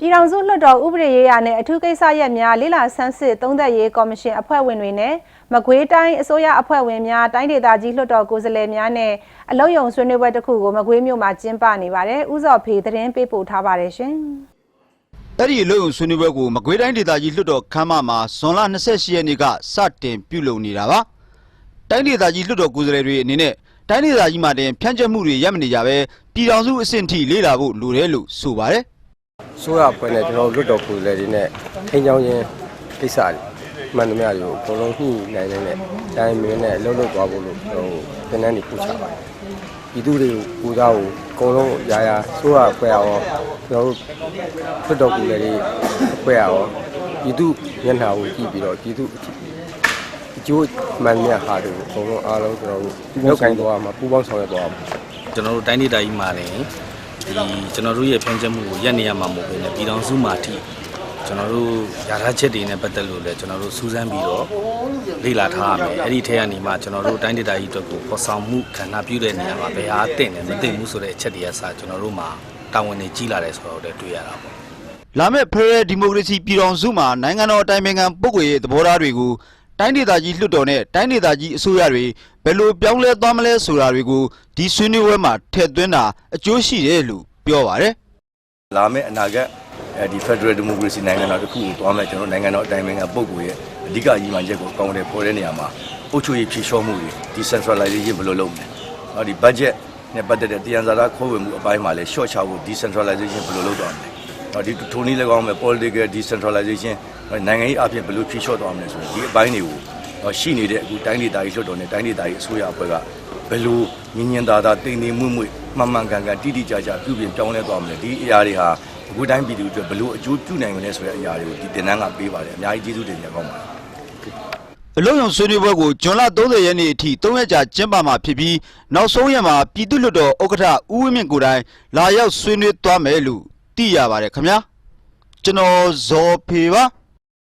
ပြည်ထောင်စုလွှတ်တော်ဥပဒေရေးရာနဲ့အထူးကိစ္စရပ်များလေ့လာဆန်းစစ်သုံးသပ်ရေးကော်မရှင်အဖွဲ့ဝင်တွေနဲ့မကွေးတိုင်းအစိုးရအဖွဲ့ဝင်များတိုင်းဒေသကြီးလွှတ်တော်ကိုယ်စားလှယ်များနဲ့အလုံယုံဆွေးနွေးပွဲတစ်ခုကိုမကွေးမြို့မှာကျင်းပနေပါတယ်။ဥစောဖေသတင်းပေးပို့ထားပါတယ်ရှင်။အဲ့ဒီလုံုံဆွေးနွေးပွဲကိုမကွေးတိုင်းဒေသကြီးလွှတ်တော်ခမ်းမမှာဇွန်လ28ရက်နေ့ကစတင်ပြုလုပ်နေတာပါတိုင်းဒေသကြီးလွှတ်တော်ကိုယ်စားလှယ်တွေအနေနဲ့တိုင်းဒေသကြီးမှာတင်ဖြန့်ကျက်မှုတွေရပ်မနေကြပဲပြည်ထောင်စုအဆင့်ထိလေ့လာဖို့လိုတယ်လို့ဆိုပါတယ် ဆိုရဖွဲ့နဲ့ကျွန်တော်တို့လွတ်တော်ကိုယ်စားလှယ်တွေနဲ့ထိန်းချောင်းချင်းကိစ္စတွေမှန်သမျှတွေကိုအကုန်လုံးညှိနိုင်နိုင်နဲ့တိုင်းမင်းနဲ့လှုပ်လှုပ်သွားဖို့လို့ကျွန်တော်တို့တင်တန်းနေပို့ချပါတယ်ပြည်သူတွေကိုပူသားကိုအကုန်လုံးရာရာဆိုရဖွဲ့အောင်ကျွန်တော်တို့လွတ်တော်ကိုယ်စားလှယ်တွေဖွဲ့အောင်ပြည်သူမျက်နှာကိုကြည့်ပြီးတော့ပြည်သူအကျိုးမှန်သမျှဟာတွေကိုအကုန်လုံးအားလုံးကျွန်တော်တို့လောက်ကိုင်းသွားမှာပူပေါင်းဆောင်ရွက်သွားမှာကျွန်တော်တို့တိုင်းဒေသကြီးမှာလည်းဒီ ကျွန်တော်တို့ရဲ့ဖြန့်ကျက်မှုကိုရက်နေရမှာမဟုတ်ဘဲနဲ့ပြည်တော်စုမှာထိကျွန်တော်တို့ရထားချက်တွေနဲ့ပတ်သက်လို့လည်းကျွန်တော်တို့စူးစမ်းပြီးတော့လေ့လာထားရမယ်အဲ့ဒီထဲကနေမှကျွန်တော်တို့တိုင်းဒေသကြီးအတွက်ကိုပေါ်ဆောင်မှုခန္ဓာပြုတဲ့နေရာမှာဘယ်ဟာအသင့်တယ်မသိဘူးဆိုတဲ့အချက်တွေကစကျွန်တော်တို့မှာတာဝန်တွေကြီးလာတယ်ဆိုတော့လည်းတွေ့ရတာပေါ့လာမယ့်ဖရဲဒီမိုကရေစီပြည်ထောင်စုမှာနိုင်ငံတော်အတိုင်ပင်ခံပုဂ္ဂိုလ်ရဲ့သဘောထားတွေကို တိုင်းဒေသကြီးလွှတ်တော်နဲ့တိုင်းဒေသကြီးအစိုးရတွေဘယ်လိုပြောင်းလဲသွားမလဲဆိုတာတွေကိုဒီဆွေးနွေးပွဲမှာထည့်သွင်းတာအကျိုးရှိတယ်လို့ပြောပါတယ်လာမယ့်အနာဂတ်အဲဒီ Federal Democracy နိုင်ငံတော်တစ်ခုကိုတွားမယ်ကျွန်တော်နိုင်ငံတော်အတိုင်ပင်ခံပုဂ္ဂိုလ်ရဲ့အဓိကကြီးမှချက်ကိုအကောင်းအထည်ဖော်တဲ့နေရာမှာအုပ်ချုပ်ရေးဖြည့်လျှော့မှုတွေ decentralization ဘယ်လိုလုပ်မလဲ။နောက်ဒီ budget နဲ့ပတ်သက်တဲ့တယံဇာတာခိုးဝင်မှုအပိုင်းမှာလည်း short ချဖို့ decentralization ဘယ်လိုလုပ်တော့မလဲ။နောက်ဒီထိုနည်းလည်းကောင်းမယ် political decentralization နိုင်ငံရေးအပြင်ဘယ်လိုဖြည့်လျှော့တော့မလဲဆိုရင်ဒီအပိုင်းတွေကိုတော့ရှိနေတဲ့အခုတိုင်းဒေသကြီးလွှတ်တော်နဲ့တိုင်းဒေသကြီးအစိုးရအဖွဲ့ကဘယ်လိုညင်ညင်သာသာတိမ်တိမ်မွေ့မွေ့မှန်မှန်ကန်ကန်တိတိကျကျပြုပြင်ပြောင်းလဲသွားမလဲဒီအရာတွေဟာအခုတိုင်းပြည်သူအတွက်ဘယ်လိုအကျိုးပြုနိုင်မလဲဆိုတဲ့အရာတွေကိုဒီတင်နန်းကပေးပါတယ်အများကြီးကျေးဇူးတင်ကြကောင်းပါတယ်အလုံးစုံဆွေးနွေးပွဲကိုဂျွန်လ30ရက်နေ့အထိ3ရက်ကြာကျင်းပမှာဖြစ်ပြီးနောက်ဆုံးရက်မှာပြည်သူ့လွှတ်တော်ဥက္ကဋ္ဌဦးဝင်းမြင့်ကိုယ်တိုင်လာရောက်ဆွေးနွေးသွားမယ်လို့သိရပါတယ်ခင်ဗျာကျွန်တော်ဇော်ဖေပါ